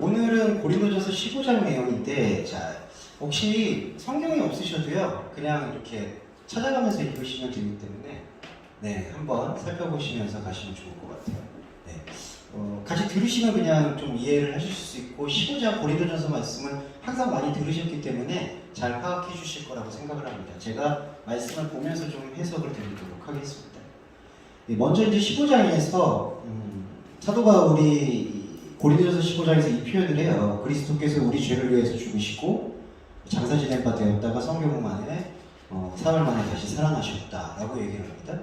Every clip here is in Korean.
오늘은 고린도전서 15장 내용인데 자 혹시 성경이 없으셔도요 그냥 이렇게 찾아가면서 읽으시면 되기 때문에 네 한번 살펴보시면서 가시면 좋을 것 같아요. 네 어, 같이 들으시면 그냥 좀 이해를 하실 수 있고 15장 고린도전서 말씀은 항상 많이 들으셨기 때문에 잘 파악해 주실 거라고 생각을 합니다. 제가 말씀을 보면서 좀 해석을 드리도록 하겠습니다. 네, 먼저 이제 15장에서 음, 사도 바울이 고린도전서 15장에서 이 표현을 해요. 그리스도께서 우리 죄를 위해서 죽으시고 장사 지낸 바 되었다가 성경 만에 어, 사흘 만에 다시 살아나셨다라고 얘기를 합니다.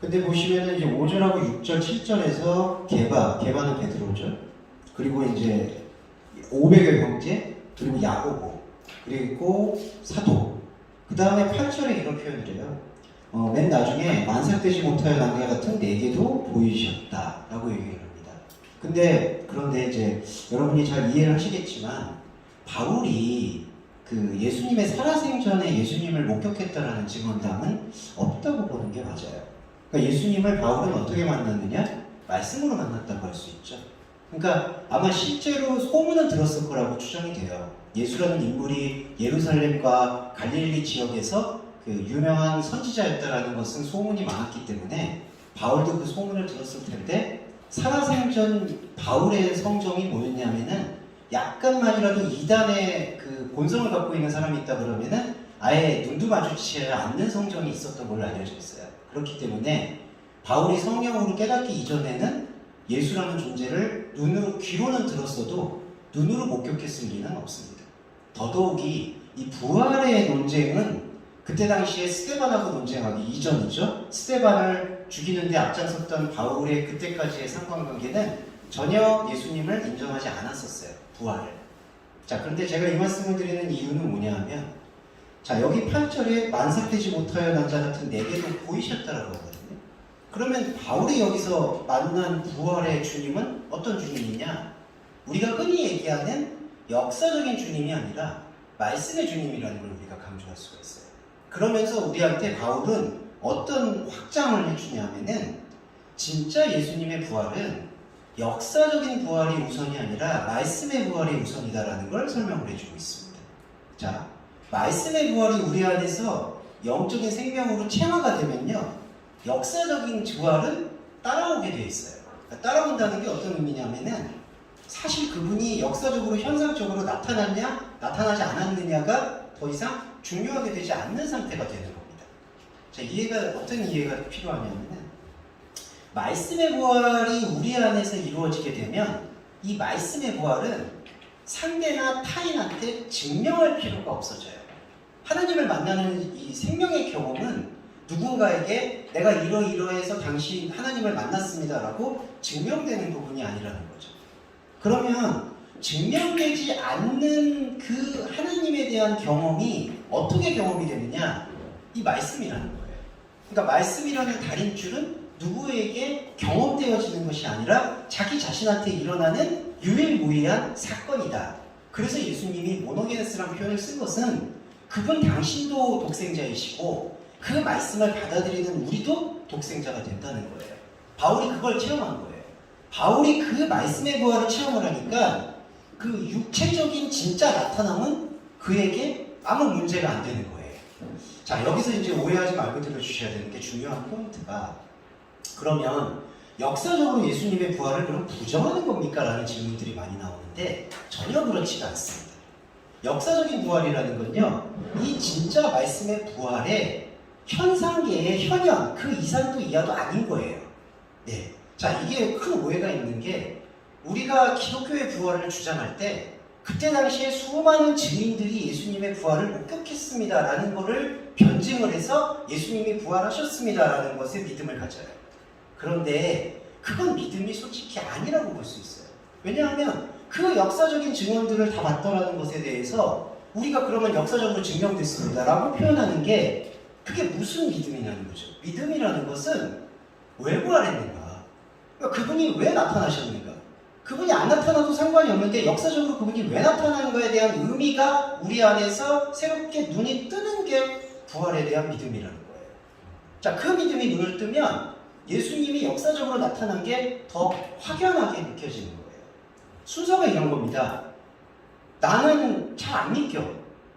근데 보시면은 이제 5절하고 6절, 7절에서 개바, 개바는 베드로죠. 그리고 이제 500여 형제, 그리고 야고보, 그리고 사도. 그 다음에 8절에 이런 표현을 해요. 어, 맨 나중에 만삭되지 못하여 난과 같은 네개도 보이셨다라고 얘기를 합니다. 근데 그런데 이제 여러분이 잘 이해를 하시겠지만 바울이 그 예수님의 살아생전에 예수님을 목격했다라는 증언담은 없다고 보는 게 맞아요. 그러니까 예수님을 바울은 어떻게 만났느냐? 말씀으로 만났다고 할 수 있죠. 그러니까 아마 실제로 소문은 들었을 거라고 추정이 돼요. 예수라는 인물이 예루살렘과 갈릴리 지역에서 그 유명한 선지자였다라는 것은 소문이 많았기 때문에 바울도 그 소문을 들었을 텐데 살아생전 바울의 성정이 뭐였냐면은 약간만이라도 이단의 그 본성을 갖고 있는 사람이 있다 그러면은 아예 눈도 마주치지 않는 성정이 있었던 걸로 알려져 있어요. 그렇기 때문에 바울이 성령으로 깨닫기 이전에는 예수라는 존재를 눈으로 귀로는 들었어도 눈으로 목격했을 리는 없습니다. 더더욱이 이 부활의 논쟁은 그때 당시에 스테반하고 논쟁하기 이전이죠. 스테반을 죽이는데 앞장섰던 바울의 그때까지의 상관관계는 전혀 예수님을 인정하지 않았었어요. 부활을. 자, 그런데 제가 이 말씀을 드리는 이유는 뭐냐 하면 자, 여기 8절에 만삭되지 못하여 난자 같은 내게도 보이셨다라고 하거든요. 그러면 바울이 여기서 만난 부활의 주님은 어떤 주님이냐? 우리가 흔히 얘기하는 역사적인 주님이 아니라 말씀의 주님이라는 걸 우리가 강조할 수가 있어요. 그러면서 우리한테 바울은 어떤 확장을 해주냐면은 진짜 예수님의 부활은 역사적인 부활이 우선이 아니라 말씀의 부활이 우선이다라는 걸 설명을 해주고 있습니다. 자, 말씀의 부활이 우리 안에서 영적인 생명으로 체화가 되면요, 역사적인 부활은 따라오게 돼 있어요. 그러니까 따라온다는 게 어떤 의미냐면은 사실 그분이 역사적으로 현상적으로 나타났냐 나타나지 않았느냐가 더 이상 중요하게 되지 않는 상태가 되는 겁니다. 자 이해가 어떤 이해가 필요하냐면은 말씀의 부활이 우리 안에서 이루어지게 되면 이 말씀의 부활은 상대나 타인한테 증명할 필요가 없어져요. 하나님을 만나는 이 생명의 경험은 누군가에게 내가 이러이러해서 당신 하나님을 만났습니다라고 증명되는 부분이 아니라는 거죠. 그러면 증명되지 않는 그 하나님에 대한 경험이 어떻게 경험이 되느냐? 이 말씀이라는 거예요. 그러니까 말씀이라는 달인줄은 누구에게 경험되어지는 것이 아니라 자기 자신한테 일어나는 유일무이한 사건이다. 그래서 예수님이 모노게네스라는 표현을 쓴 것은 그분 당신도 독생자이시고 그 말씀을 받아들이는 우리도 독생자가 된다는 거예요. 바울이 그걸 체험한 거예요. 바울이 그 말씀의 부활을 체험을 하니까 그 육체적인 진짜 나타남은 그에게 아무 문제가 안 되는 거예요. 자, 여기서 이제 오해하지 말고 들어주셔야 되는 게 중요한 포인트가 그러면 역사적으로 예수님의 부활을 그럼 부정하는 겁니까? 라는 질문들이 많이 나오는데 전혀 그렇지가 않습니다. 역사적인 부활이라는 건요, 이 진짜 말씀의 부활의 현상계의 현현, 그 이상도 이하도 아닌 거예요. 네. 자, 이게 큰 오해가 있는 게 우리가 기독교의 부활을 주장할 때 그때 당시에 수많은 증인들이 예수님의 부활을 목격했습니다라는 것을 변증을 해서 예수님이 부활하셨습니다라는 것에 믿음을 가져요. 그런데 그건 믿음이 솔직히 아니라고 볼 수 있어요. 왜냐하면 그 역사적인 증언들을 다 봤더라는 것에 대해서 우리가 그러면 역사적으로 증명됐습니다라고 표현하는 게 그게 무슨 믿음이냐는 거죠. 믿음이라는 것은 왜 부활했는가? 그러니까 그분이 왜 나타나셨는가? 그분이 안 나타나도 상관이 없는데 역사적으로 그분이 왜 나타나는가에 대한 의미가 우리 안에서 새롭게 눈이 뜨는 게 부활에 대한 믿음이라는 거예요. 자, 그 믿음이 눈을 뜨면 예수님이 역사적으로 나타난 게 더 확연하게 느껴지는 거예요. 순서가 이런 겁니다. 나는 잘 안 믿겨.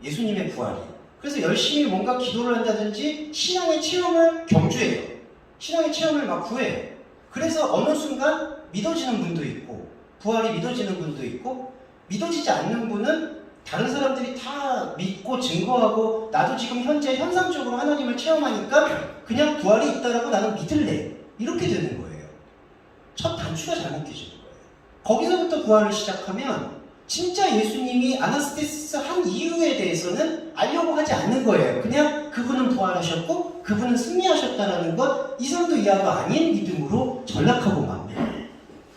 예수님의 부활이. 그래서 열심히 뭔가 기도를 한다든지 신앙의 체험을 경주해요. 신앙의 체험을 막 구해요. 그래서 어느 순간 믿어지는 분도 있고, 부활이 믿어지는 분도 있고, 믿어지지 않는 분은 다른 사람들이 다 믿고 증거하고, 나도 지금 현재 현상적으로 하나님을 체험하니까 그냥 부활이 있다라고 나는 믿을래. 이렇게 되는 거예요. 첫 단추가 잘못 깨지는 거예요. 거기서부터 부활을 시작하면 진짜 예수님이 아나스테시스 한 이유에 대해서는 알려고 하지 않는 거예요. 그냥 그분은 부활하셨고 그분은 승리하셨다라는 것 이성도 이하가 아닌 믿음으로 전락하고 맙니다.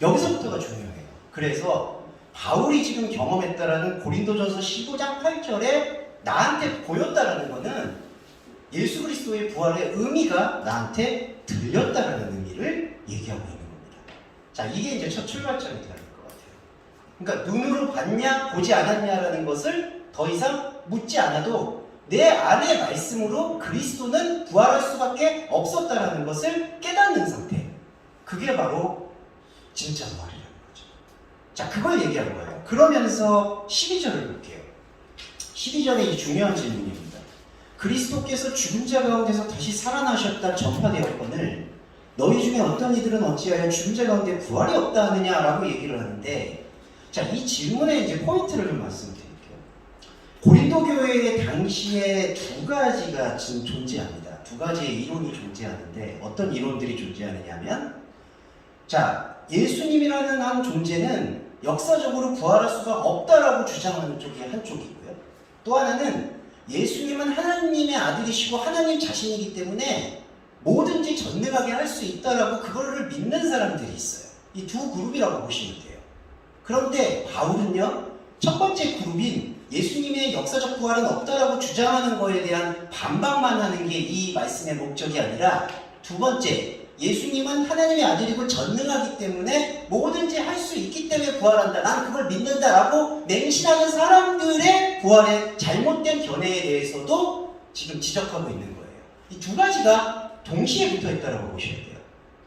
여기서부터가 중요해요. 그래서 바울이 지금 경험했다라는 고린도전서 15장 8절에 나한테 보였다라는 것은 예수 그리스도의 부활의 의미가 나한테 들렸다라는 의미를 얘기하고 있는 겁니다. 자, 이게 이제 첫 출발점이 되는 것 같아요. 그러니까 눈으로 봤냐, 보지 않았냐라는 것을 더 이상 묻지 않아도 내 안의 말씀으로 그리스도는 부활할 수밖에 없었다라는 것을 깨닫는 상태. 그게 바로 진짜 거죠. 자, 그걸 얘기한 거예요. 그러면서 12절을 볼게요. 12절에 이 중요한 질문입니다. 그리스도께서 죽은 자 가운데서 다시 살아나셨다 전파되었거늘 너희 중에 어떤 이들은 어찌하여 죽은 자 가운데 부활이 없다 하느냐라고 얘기를 하는데 자, 이 질문에 이제 포인트를 좀 말씀드릴게요. 고린도 교회의 당시에 두 가지가 지금 존재합니다. 두 가지의 이론이 존재하는데 어떤 이론들이 존재하느냐면 자, 예수님이라는 한 존재는 역사적으로 부활할 수가 없다라고 주장하는 쪽이 한쪽이고요. 또 하나는 예수님은 하나님의 아들이시고 하나님 자신이기 때문에 뭐든지 전능하게 할 수 있다라고 그거를 믿는 사람들이 있어요. 이 두 그룹이라고 보시면 돼요. 그런데 바울은요, 첫 번째 그룹인 예수님의 역사적 부활은 없다라고 주장하는 거에 대한 반박만 하는 게 이 말씀의 목적이 아니라 두 번째, 예수님은 하나님의 아들이고 전능하기 때문에 뭐든지 할 수 있기 때문에 부활한다. 난 그걸 믿는다라고 맹신하는 사람들의 부활의 잘못된 견해에 대해서도 지금 지적하고 있는 거예요. 이 두 가지가 동시에 붙어 있다고 보셔야 돼요.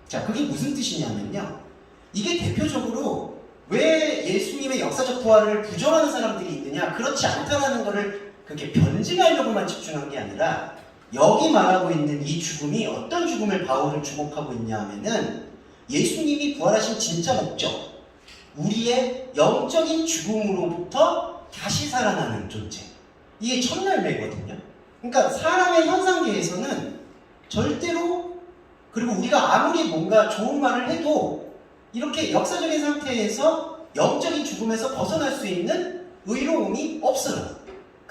자, 그게 무슨 뜻이냐면요. 이게 대표적으로 왜 예수님의 역사적 부활을 부정하는 사람들이 있느냐? 그렇지 않다라는 것을 그렇게 변증하려고만 집중한 게 아니라 여기 말하고 있는 이 죽음이 어떤 죽음을 바울은 주목하고 있냐 하면은 예수님이 부활하신 진짜 목적, 우리의 영적인 죽음으로부터 다시 살아나는 존재. 이게 첫 열매거든요. 그러니까 사람의 현상계에서는 절대로 그리고 우리가 아무리 뭔가 좋은 말을 해도 이렇게 역사적인 상태에서 영적인 죽음에서 벗어날 수 있는 의로움이 없어요.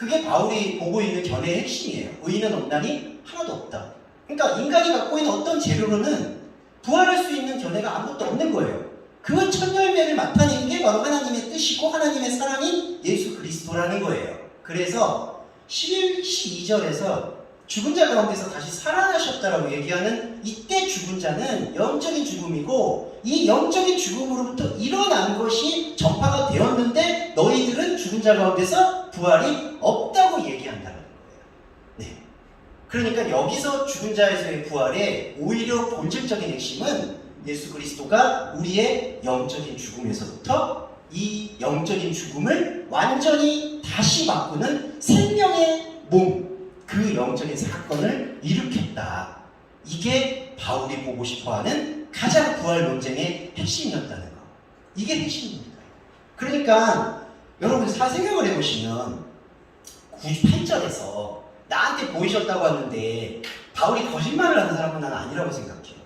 그게 바울이 보고 있는 견해의 핵심이에요. 의는 없나니 하나도 없다. 그러니까 인간이 갖고 있는 어떤 재료로는 부활할 수 있는 견해가 아무것도 없는 거예요. 그첫 열매를 나타낸 게 바로 하나님의 뜻이고 하나님의 사랑인 예수 그리스도라는 거예요. 그래서 11, 12절에서 죽은 자 가운데서 다시 살아나셨다라고 얘기하는 이때 죽은 자는 영적인 죽음이고 이 영적인 죽음으로부터 일어난 것이 전파가 되었는데 너희들은 죽은 자 가운데서 부활이 없다고 얘기한다는 거예요. 네. 그러니까 여기서 죽은 자에서의 부활의 오히려 본질적인 핵심은 예수 그리스도가 우리의 영적인 죽음에서부터 이 영적인 죽음을 완전히 다시 바꾸는 생명의 몸, 그 영적인 사건을 일으켰다. 이게 바울이 보고 싶어 하는 가장 부활 논쟁의 핵심이었다는 거. 이게 핵심입니다. 그러니까 여러분 사생각을 해보시면 98절에서 나한테 보이셨다고 하는데 바울이 거짓말을 하는 사람은 나는 아니라고 생각해요.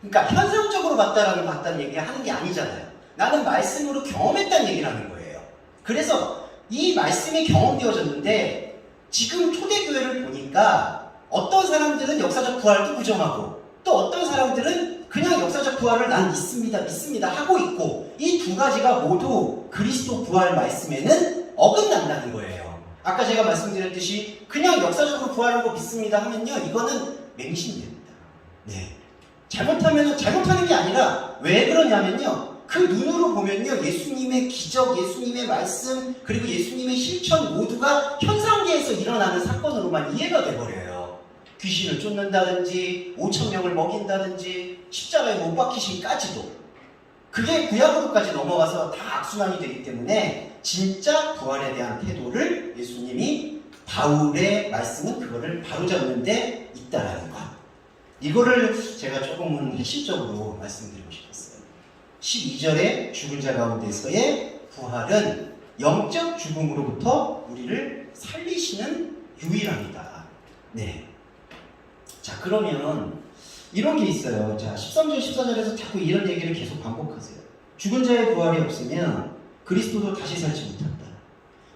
그러니까 현상적으로 봤다라는 봤다는 얘기 하는 게 아니잖아요. 나는 말씀으로 경험했다는 얘기를 하는 거예요. 그래서 이 말씀이 경험되어졌는데 지금 초대교회를 보니까 어떤 사람들은 역사적 부활도 부정하고 또 어떤 사람들은 그냥 역사적 부활을 난 믿습니다, 믿습니다 하고 있고 이 두 가지가 모두 그리스도 부활 말씀에는 어긋난다는 거예요. 아까 제가 말씀드렸듯이 그냥 역사적으로 부활하고 믿습니다 하면요 이거는 맹신입니다. 네. 잘못하면 잘못하는 게 아니라 왜 그러냐면요. 그 눈으로 보면요. 예수님의 기적, 예수님의 말씀, 그리고 예수님의 실천 모두가 현상 계에서 일어나는 사건으로만 이해가 돼버려요. 귀신을 쫓는다든지, 5천 명을 먹인다든지, 십자가에 못 박히신까지도. 그게 구약으로까지 넘어가서 다 악순환이 되기 때문에 진짜 부활에 대한 태도를 예수님이 바울의 말씀은 그거를 바로잡는 데 있다라는 것. 이거를 제가 조금은 핵심적으로 말씀드리고 싶었어요. 12절에 죽은 자 가운데서의 부활은 영적 죽음으로부터 우리를 살리시는 유일합니다. 네. 자, 그러면 이런 게 있어요. 자, 13절, 14절에서 자꾸 이런 얘기를 계속 반복하세요. 죽은 자의 부활이 없으면 그리스도도 다시 살지 못한다.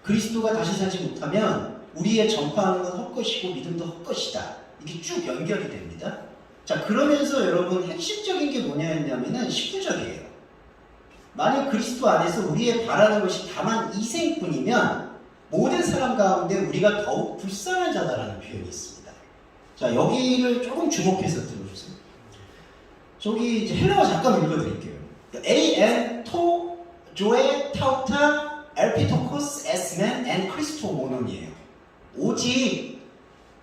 그리스도가 다시 살지 못하면 우리의 전파하는 건 헛것이고 믿음도 헛것이다. 이게 쭉 연결이 됩니다. 자, 그러면서 여러분 핵심적인 게 뭐냐면은 19절이에요. 만약 그리스도 안에서 우리의 바라는 것이 다만 이생뿐이면 모든 사람 가운데 우리가 더욱 불쌍한 자다라는 표현이 있습니다. 자, 여기를 조금 주목해서 들어주세요. 저기 헬라어 잠깐 읽어드릴게요. A.N. 토, 조에, 타우타, 엘피토코스, 에스멘, 앤 크리스토 모논이에요. 오직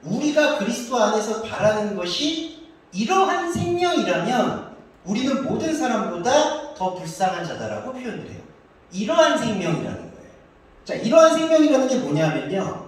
우리가 그리스도 안에서 바라는 것이 이러한 생명이라면 우리는 모든 사람보다 더 불쌍한 자다라고 표현을 해요. 이러한 생명이라는. 자, 이러한 생명이라는 게 뭐냐면요.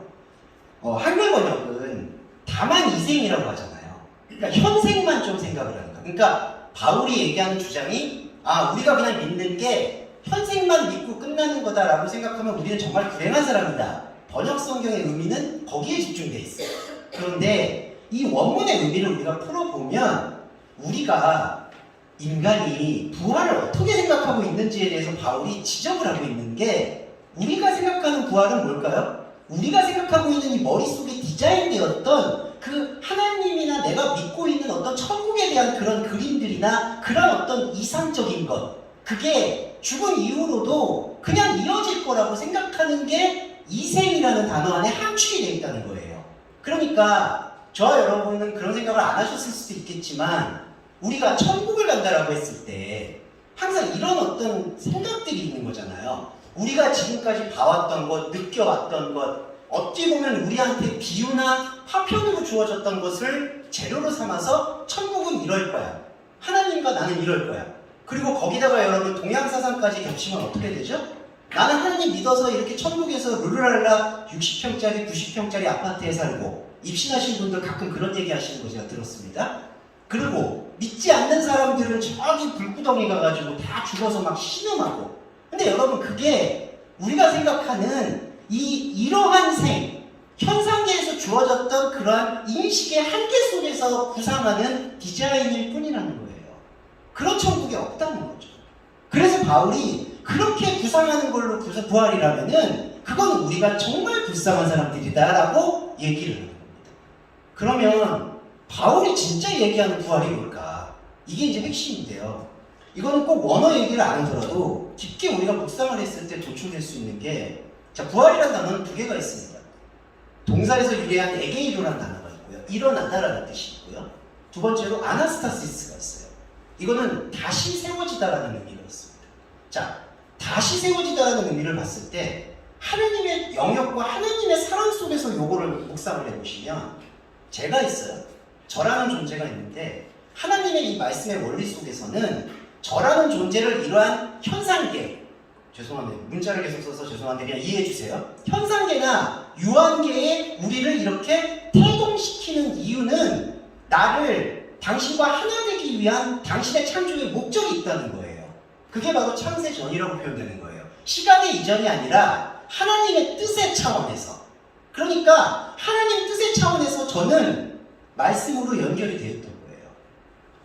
어, 한글 번역은 다만 이생이라고 하잖아요. 그러니까 현생만 좀 생각을 하는 거예요. 그러니까 바울이 얘기하는 주장이 아, 우리가 그냥 믿는 게 현생만 믿고 끝나는 거다라고 생각하면 우리는 정말 불행한 사람이다. 번역 성경의 의미는 거기에 집중돼 있어요. 그런데 이 원문의 의미를 우리가 풀어보면 우리가 인간이 부활을 어떻게 생각하고 있는지에 대해서 바울이 지적을 하고 있는 게 우리가 생각하는 부활은 뭘까요? 우리가 생각하고 있는 이 머릿속에 디자인되었던 그 하나님이나 내가 믿고 있는 어떤 천국에 대한 그런 그림들이나 그런 어떤 이상적인 것 그게 죽은 이후로도 그냥 이어질 거라고 생각하는 게 이생이라는 단어 안에 함축이 되어 있다는 거예요. 그러니까 저와 여러분은 그런 생각을 안 하셨을 수도 있겠지만 우리가 천국을 간다라고 했을 때 항상 이런 어떤 생각들이 있는 거잖아요. 우리가 지금까지 봐왔던 것, 느껴왔던 것, 어찌 보면 우리한테 비유나 파편으로 주어졌던 것을 재료로 삼아서 천국은 이럴 거야. 하나님과 나는 이럴 거야. 그리고 거기다가 여러분 동양사상까지 겹치면 어떻게 되죠? 나는 하나님 믿어서 이렇게 천국에서 룰루랄라 60평짜리, 90평짜리 아파트에 살고 입신하신 분들 가끔 그런 얘기 하시는 거 제가 들었습니다. 그리고 믿지 않는 사람들은 저기 불구덩이 가가지고 다 죽어서 막 신음하고 근데 여러분 그게 우리가 생각하는 이 이러한 생 현상계에서 주어졌던 그러한 인식의 한계 속에서 구상하는 디자인일 뿐이라는 거예요. 그런 천국이 없다는 거죠. 그래서 바울이 그렇게 구상하는 걸로 부활이라면은 그건 우리가 정말 불쌍한 사람들이다라고 얘기를 하는 겁니다. 그러면 바울이 진짜 얘기하는 부활이 뭘까? 이게 이제 핵심인데요. 이거는 꼭 원어 얘기를 안 하더라도 깊게 우리가 묵상을 했을 때 도출될 수 있는 게, 자, 부활이라는 단어는 두 개가 있습니다. 동사에서 유래한 에게이로라는 단어가 있고요. 일어난다라는 뜻이 있고요. 두 번째로 아나스타시스가 있어요. 이거는 다시 세워지다라는 의미가 있습니다. 자, 다시 세워지다라는 의미를 봤을 때 하나님의 영역과 하나님의 사랑 속에서 요거를 묵상을 해보시면 제가 있어요. 저라는 존재가 있는데 하나님의 이 말씀의 원리 속에서는 저라는 존재를 이러한 현상계 죄송한데 문자를 계속 써서 죄송한데 그냥 이해해 주세요. 현상계나 유한계에 우리를 이렇게 태동시키는 이유는 나를 당신과 하나 되기 위한 당신의 창조의 목적이 있다는 거예요. 그게 바로 창세 전이라고 표현되는 거예요. 시간의 이전이 아니라 하나님의 뜻의 차원에서. 그러니까 하나님 뜻의 차원에서 저는 말씀으로 연결이 되었던 거예요.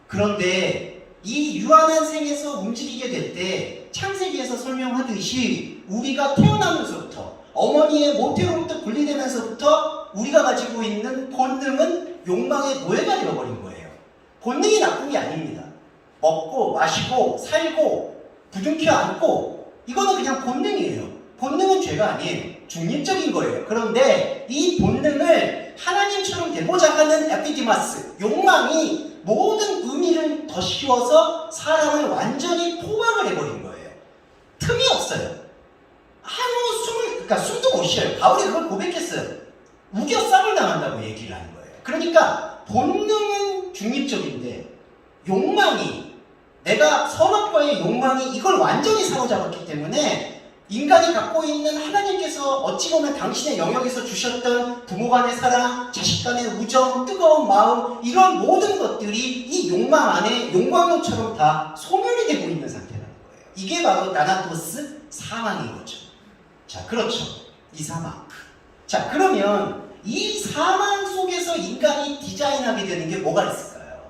그런데 이 유한한 생에서 움직이게 될 때 창세기에서 설명하듯이 우리가 태어나면서부터 어머니의 모태로부터 분리되면서부터 우리가 가지고 있는 본능은 욕망의 노예가 되어버린 거예요. 본능이 나쁜 게 아닙니다. 먹고 마시고 살고 부둥켜 안고 이거는 그냥 본능이에요. 본능은 죄가 아니에요. 중립적인 거예요. 그런데 이 본능을 하나님처럼 되고자 하는 에피디마스, 욕망이 모든 의미를 더 씌워서 사람을 완전히 포박을 해버린 거예요. 틈이 없어요. 아무 숨을, 그러니까 숨도 못 쉬어요. 바울이 그걸 고백했어요. 우겨 쌈을 당한다고 얘기를 하는 거예요. 그러니까 본능은 중립적인데 욕망이 내가 선악과의 욕망이 이걸 완전히 사로잡았기 때문에 인간이 갖고 있는 하나님께서 어찌 보면 당신의 영역에서 주셨던 부모 간의 사랑, 자식 간의 우정, 뜨거운 마음 이런 모든 것들이 이 욕망 안에 용광로처럼 다 소멸이 되고 있는 상태라는 거예요. 이게 바로 나나토스 사망인 거죠. 자, 그렇죠. 이 사망. 자, 그러면 이 사망 속에서 인간이 디자인하게 되는 게 뭐가 있을까요?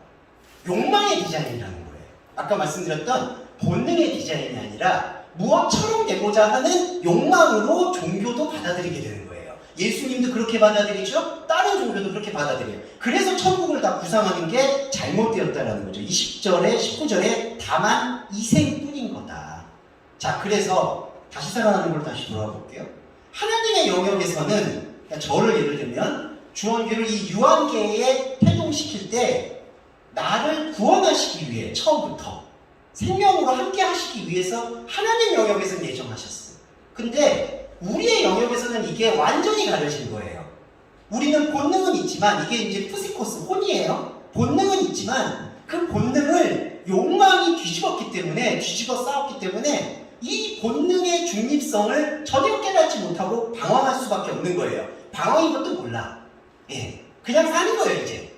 욕망의 디자인이라는 거예요. 아까 말씀드렸던 본능의 디자인이 아니라 무엇처럼 되고자 하는 욕망으로 종교도 받아들이게 되는 거예요. 예수님도 그렇게 받아들이죠? 다른 종교도 그렇게 받아들여요. 그래서 천국을 다 구상하는 게 잘못되었다라는 거죠. 20절에 19절에 다만 이생뿐인 거다. 자, 그래서 다시 살아나는 걸 다시 돌아볼게요. 하나님의 영역에서는 그러니까 저를 예를 들면 주원교를 이 유한계에 태동시킬 때 나를 구원하시기 위해 처음부터 생명으로 함께 하시기 위해서 하나님 영역에서는 예정하셨어요. 근데 우리의 영역에서는 이게 완전히 가려진 거예요. 우리는 본능은 있지만 이게 이제 푸시코스 혼이에요. 본능은 있지만 그 본능을 욕망이 뒤집었기 때문에 뒤집어 싸웠기 때문에 이 본능의 중립성을 전혀 깨닫지 못하고 방황할 수밖에 없는 거예요. 방황인 것도 몰라. 예. 그냥 사는 거예요, 이제.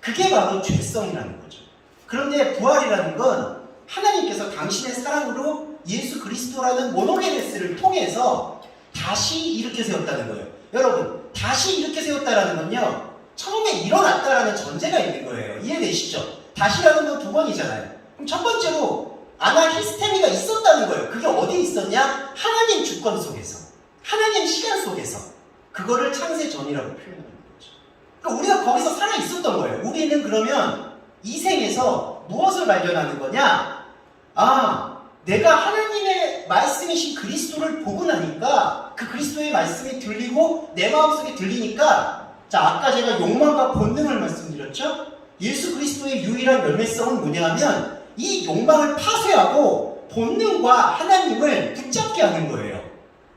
그게 바로 죄성이라는 거죠. 그런데 부활이라는 건 하나님께서 당신의 사랑으로 예수 그리스도라는 모노게네스를 통해서 다시 일으켜 세웠다는 거예요. 여러분, 다시 일으켜 세웠다라는 건요, 처음에 일어났다라는 전제가 있는 거예요. 이해되시죠? 다시라는 건 두 번이잖아요. 그럼 첫 번째로 아나히스테미가 있었다는 거예요. 그게 어디 있었냐? 하나님 주권 속에서, 하나님 시간 속에서. 그거를 창세 전이라고 표현하는 거죠. 그러니까 우리가 거기서 살아 있었던 거예요. 우리는 그러면 이 생에서 무엇을 발견하는 거냐? 아, 내가 하나님의 말씀이신 그리스도를 보고 나니까 그 그리스도의 말씀이 들리고 내 마음속에 들리니까 자, 아까 제가 욕망과 본능을 말씀드렸죠? 예수 그리스도의 유일한 열매성은 뭐냐면 이 욕망을 파쇄하고 본능과 하나님을 붙잡게 하는 거예요.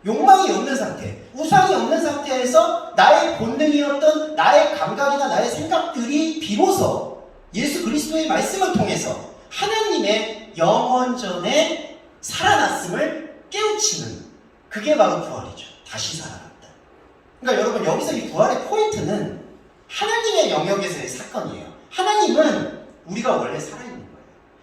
욕망이 없는 상태, 우상이 없는 상태에서 나의 본능이었던 나의 감각이나 나의 생각들이 비로소 예수 그리스도의 말씀을 통해서 하나님의 영원 전에 살아났음을 깨우치는 그게 바로 부활이죠. 다시 살아났다. 그러니까 여러분 여기서 이 부활의 포인트는 하나님의 영역에서의 사건이에요. 하나님은 우리가 원래 살아있는 거예요.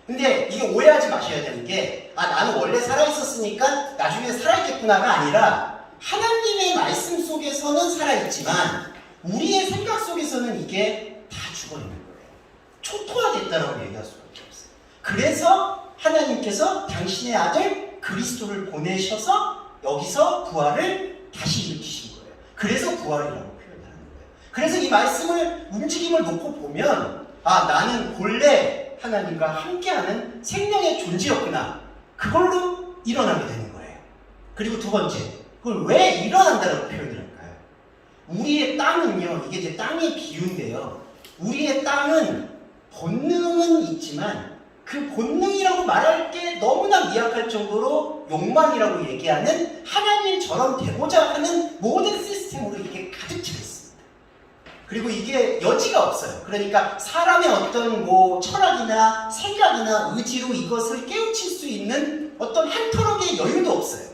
근데 이게 오해하지 마셔야 되는 게, 아, 나는 원래 살아있었으니까 나중에 살아있겠구나가 아니라, 하나님의 말씀 속에서는 살아있지만, 우리의 생각 속에서는 이게 다 죽어있는 거예요. 초토화됐다라고 얘기할 없어요. 그래서 하나님께서 당신의 아들 그리스도를 보내셔서 여기서 부활을 다시 일으키신 거예요. 그래서 부활이라고 표현하는 거예요. 그래서 이 말씀을 움직임을 놓고 보면 아 나는 본래 하나님과 함께하는 생명의 존재였구나. 그걸로 일어나게 되는 거예요. 그리고 두 번째, 그걸 왜 일어난다고 표현을 할까요? 우리의 땅은요, 이게 이제 땅의 비유인데요. 우리의 땅은 본능은 있지만 그 본능이라고 말할 게 너무나 미약할 정도로 욕망이라고 얘기하는 하나님처럼 되고자 하는 모든 시스템으로 이게 가득 차 있습니다. 그리고 이게 여지가 없어요. 그러니까 사람의 어떤 뭐 철학이나 생각이나 의지로 이것을 깨우칠 수 있는 어떤 한 톨옥의 여유도 없어요.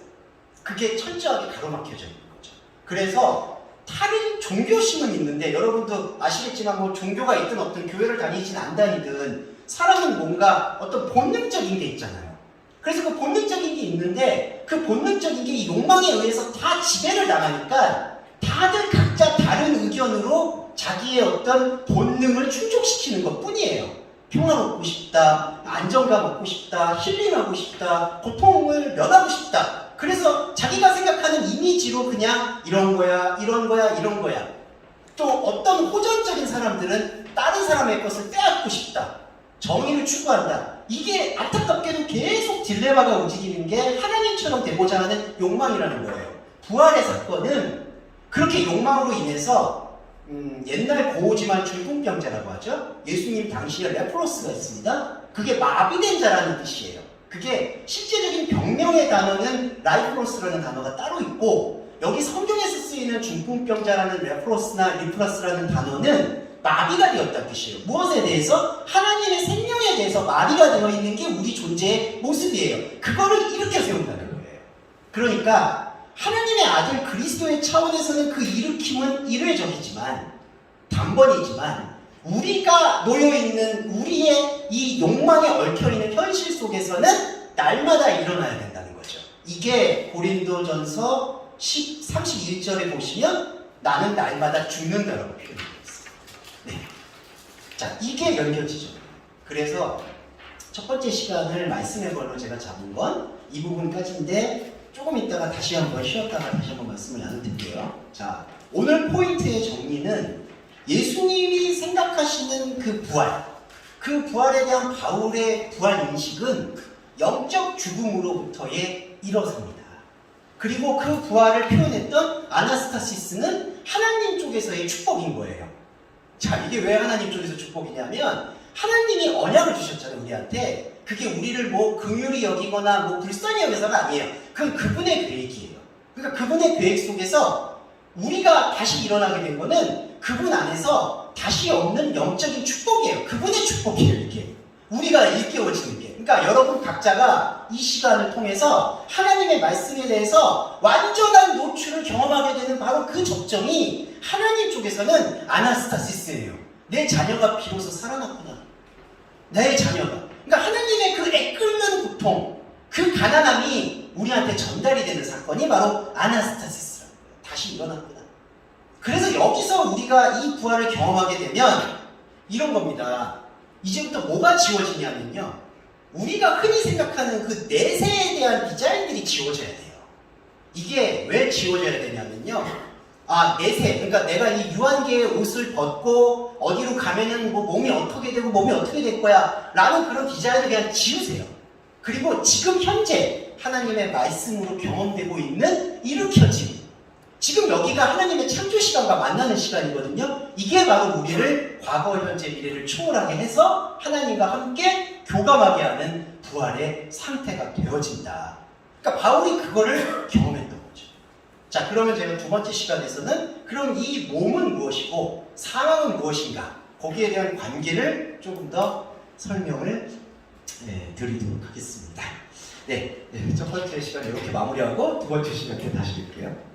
그게 철저하게 가로막혀져 있는 거죠. 그래서 다른 종교심은 있는데 여러분도 아시겠지만 뭐 종교가 있든 어떤 교회를 다니진 안 다니든 사람은 뭔가 어떤 본능적인 게 있잖아요. 그래서 그 본능적인 게 있는데 그 본능적인 게 이 욕망에 의해서 다 지배를 당하니까 다들 각자 다른 의견으로 자기의 어떤 본능을 충족시키는 것 뿐이에요. 평화 얻고 싶다, 안정감 얻고 싶다, 힐링하고 싶다, 고통을 면하고 싶다. 그래서 자기가 생각하는 이미지로 그냥 이런 거야, 이런 거야, 이런 거야. 또 어떤 호전적인 사람들은 다른 사람의 것을 빼앗고 싶다. 정의를 추구한다. 이게 안타깝게도 계속 딜레마가 움직이는 게 하나님처럼 되고자 하는 욕망이라는 거예요. 부활의 사건은 그렇게 욕망으로 인해서 음, 옛날 고오지만 중풍병자라고 하죠. 예수님 당시에 레프로스가 있습니다. 그게 마비된 자라는 뜻이에요. 그게 실제적인 병명의 단어는 라이프로스라는 단어가 따로 있고 여기 성경에서 쓰이는 중풍병자라는 레프로스나 리프라스라는 단어는 마비가 되었다는 뜻이에요. 무엇에 대해서? 하나님의 생명에 대해서 마비가 되어 있는 게 우리 존재의 모습이에요. 그거를 일으켜 세운다는 거예요. 그러니까 하나님의 아들 그리스도의 차원에서는 그 일으킴은 일회적이지만 단번이지만 우리가 놓여 있는 우리의 이 욕망에 얽혀 있는 현실 속에서는 날마다 일어나야 된다는 거죠. 이게 고린도전서 10, 31절에 보시면 나는 날마다 죽는다라고 있어요. 네. 자, 이게 연결지죠. 그래서 첫 번째 시간을 말씀의 걸로 제가 잡은 건 이 부분까지인데 조금 있다가 다시 한번 쉬었다가 다시 한번 말씀을 나눌 텐데요. 자, 오늘 포인트의 정리는 예수님이 생각하시는 그 부활, 그 부활에 대한 바울의 부활 인식은 영적 죽음으로부터의 일어섭니다. 그리고 그 부활을 표현했던 아나스타시스는 하나님 쪽에서의 축복인 거예요. 자, 이게 왜 하나님 쪽에서 축복이냐면 하나님이 언약을 주셨잖아요, 우리한테. 그게 우리를 뭐 긍휼히 여기거나 뭐 불쌍히 여겨서가 아니에요. 그건 그분의 계획이에요. 그러니까 그분의 계획 속에서 우리가 다시 일어나게 된 거는 그분 안에서 다시 없는 영적인 축복이에요. 그분의 축복이에요, 이게. 우리가 일깨워지는 게. 그러니까 여러분 각자가 이 시간을 통해서 하나님의 말씀에 대해서 완전한 노출을 경험하게 되는 바로 그 접점이 하나님 쪽에서는 아나스타시스예요. 내 자녀가 비로소 살아났구나. 내 자녀가. 그러니까 하나님의 그 애끓는 고통, 그 가난함이 우리한테 전달이 되는 사건이 바로 아나스타시스라는 거예요. 다시 일어났구나. 그래서 여기서 우리가 이 부활을 경험하게 되면 이런 겁니다. 이제부터 뭐가 지워지냐면요. 우리가 흔히 생각하는 그 내세에 대한 디자인들이 지워져야 돼요. 이게 왜 지워져야 되냐면요. 아, 내세. 그러니까 내가 이 유한계의 옷을 벗고 어디로 가면은 뭐 몸이 어떻게 되고 몸이 어떻게 될 거야. 라는 그런 디자인을 그냥 지우세요. 그리고 지금 현재 하나님의 말씀으로 경험되고 있는 일으켜짐. 지금 여기가 하나님의 창조 시간과 만나는 시간이거든요. 이게 바로 우리를 과거, 현재, 미래를 초월하게 해서 하나님과 함께 교감하게 하는 부활의 상태가 되어진다. 그러니까 바울이 그거를 경험했던 거죠. 자, 그러면 제가 두 번째 시간에서는 그럼 이 몸은 무엇이고 사망은 무엇인가? 거기에 대한 관계를 조금 더 설명을 네, 드리도록 하겠습니다. 네, 네, 첫 번째 시간 이렇게 마무리하고 두 번째 시간 때 다시 뵐게요.